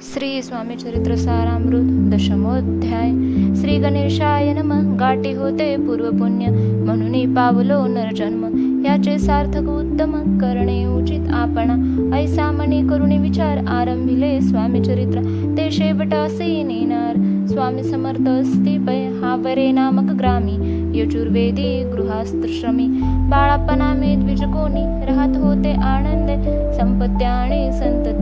श्री स्वामी चरित्र सारामृत दशमोध्याय. श्री गणेशाय नम. गाठी होते पूर्वपुण्य. म्हणून पावलो नरजन्म. याचे सार्थक उत्तम करणे उचित आपणा. ऐसा मनी करुणी विचार आरंभिले स्वामी चरित्र. ते शेवट असे नेणार. स्वामी समर्थ अस्ति पै हा वरे नामक ग्रामी. यजुर्वेदी गृहास्त्रश्रमी बाळापणामे द्विजकोणी द्विजकोनी राहत होते आनंदे. संपत्ती आणि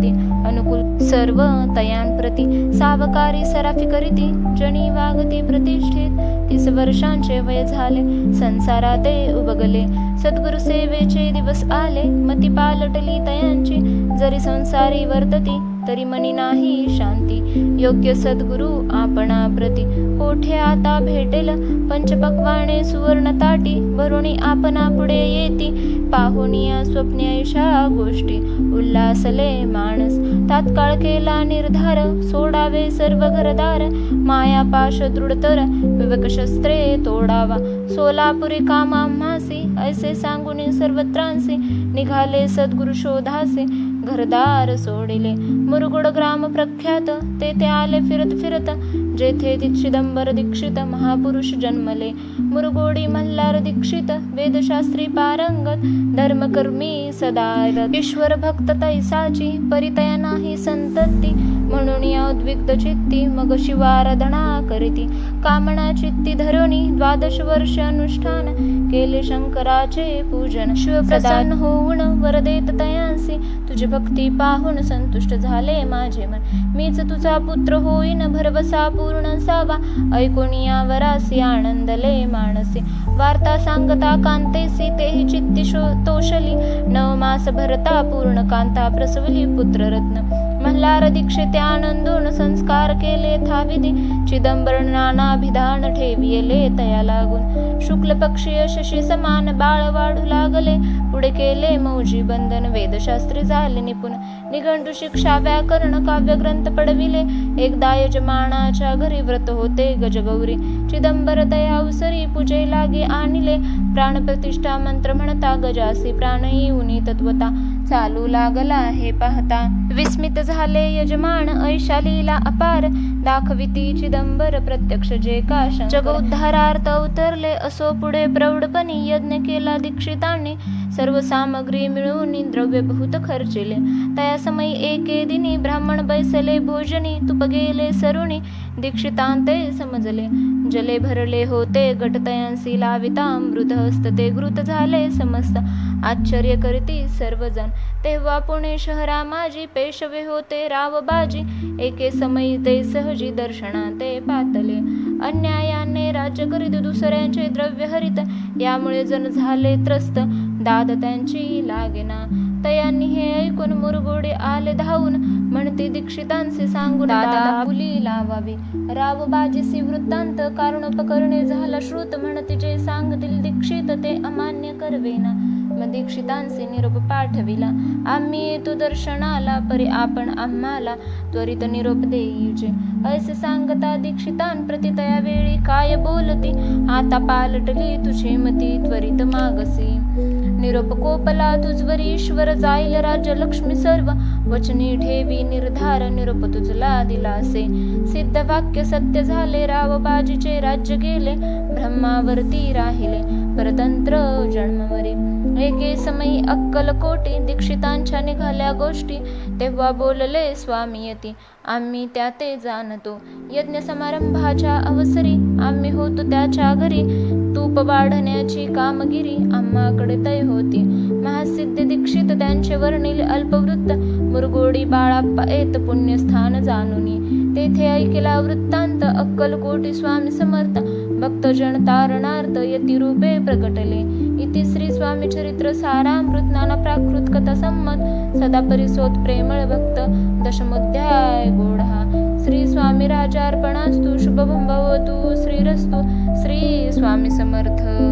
संतती अनुकूल सर्व तयांप्रती सावकारी सराफी करीती जणी वागती प्रतिष्ठित. तीस वर्षांचे वय झाले. संसारात ते उबगले. सद्गुरु सेवेचे दिवस आले. मती पालटली तयांची. जरी संसारी वर्तती तरी मनी नाही शांती. योग्य सद्गुरु आपणा प्रती. कोठे आता भेटेल? पंचपक्वाने सुवर्ण ताटी. भरुणी आपणा पुढे येती. पाहुनिया स्वप्न्यायशा गोष्टी. उल्हासले माणस. तात्काळ केला निर्धार. सोडावे सर्व घरदार. माया पाश दृढतर. विवेक शस्त्रे तोडावा. सोलापुरी कामा मासी ऐसे सांगून सर्वत्रांसी निघाले सद्गुरु शोधासे. घरदार सोडिले. मुरगुड ग्राम प्रख्यात तेथे आले फिरत फिरत जेथे दीक्षिदंबर दीक्षित महापुरुष जन्मले. मुरगोडी मल्हार दीक्षित वेदशास्त्री पारंगत धर्मकर्मी सदा ईश्वर भक्त तैसाची परितया नाही संतती म्हणून या उद्विग्ध चित्ती मग शिवाराधना करीती. कामना चित्ती धरुणी द्वादश वर्ष अनुष्ठान केले शंकराचे पूजन. शिवप्रसन्न होऊन वर देत तयांसी. तुझी भक्ती पाहून संतुष्ट झाले माझे मन. मीच तुझा पुत्र होईन भरवसा पूर्ण सावा. ऐकून या वरासी आनंदले मानसी वार्ता सांगता कांतेसी तेही चित्ती शो तोषली नव मास भरता पूर्ण कांता प्रसवली पुत्ररत्न. मल्हार दीक्षित आनंदून संस्कार केले थाविधी. चिदंबर नानाभिधान ठेविले तया लागून. शुक्ल पक्षीय शशी समान बाळ वाढू लागले. पुढे केले मौजी बंधन वेदशास्त्री झाले निपुण. निघंटू शिक्षा व्याकरण काव्य ग्रंथ पडविले. एकदा यजमानाच्या घरी व्रत होते गजगौरी. चिदंबर दयावसरी पूजे लागे आणले. प्राणप्रतिष्ठा मंत्र म्हणता गजासी प्राण येऊनी तत्वता. चालू लागला हे पाहता. विस्मित झाले यजमान ऐशालीला अपार. दाखविती चिदंबर प्रत्यक्ष जे काश जग उद्धारार्थ उतरले असो पुढे प्रौढपणी यज्ञ केला दीक्षितांनी. सर्व सामग्री मिळवून द्रव्य बहुत खर्चिले. तया समयी एके दिनी ब्राह्मण बैसले भोजनी तुप गेले सरुणी दीक्षितांते समजले जले भरले होते गटतयांसी लाविता मृत हस्त ते घृत झाले समस्त. आश्चर्य करती सर्वजण. तेव्हा पुणे शहरा माझी पेशवे होते रावबाजी. एके समयी ते सहजी दर्शना ते पातले. अन्यायाने राज्य करीत दुसऱ्यांचे द्रव्य हरित यामुळे जण झाले त्रस्त. दाद त्यांची लागेना. तयांनी हे ऐकून मुरगोडे आले धावून. म्हणते दीक्षितांचे सांगून दादा. फुली लावावी. रावबाजीसी वृत्तांत कारणोपकरणे झाला श्रुत. म्हणते जे सांगतील दीक्षित ते अमान्य करवेना. दीक्षितांचे निरोप पाठविला. आम्ही येतो दर्शनाला परी आपण आम्हाला त्वरित निरोप देईचे ऐसे सांगता दीक्षितान प्रतितया वेळी काय बोलती? आता पालटली तुझी मती त्वरित मागसी. निरोप कोपला तुझवर ईश्वर जाईल राज्य लक्ष्मी सर्व. वचनी ठेवी निर्धार निरोप तुझला दिलासे. सिद्ध वाक्य सत्य झाले रावबाजीचे राज्य गेले. ब्रह्मावरती राहिले परतंत्र जन्मवरी एके समयी अक्कल कोटी दीक्षितांच्या निघाल्या गोष्टी तेव्हा बोलले स्वामी यती आम्ही त्या ते जाणतो. यज्ञ समारंभाच्या अवसरी आम्ही होतो त्याच्या घरी. तूप वाढण्याची कामगिरी आम्हाकडे तय होती. महासिद्ध दीक्षित त्यांचे वर्णिल अल्पवृत्त. मुरगोडी बाळाप्पा येत पुण्यस्थान जाणुनी. तेथे ऐकला वृत्तांत अक्कलकोटी स्वामी समर्थ. भक्तजन तारणार्थ यती रूपे प्रकटले. इति श्री स्वामी चरित्र सारामृत नाना प्राकृत कथा संमत. सदा परिसोत प्रेमळ भक्त. दशमोध्याय गोढा श्री स्वामी राजार्पणास्तु शुभभं भवतु श्रीरस्तु. श्री स्वामी समर्थ.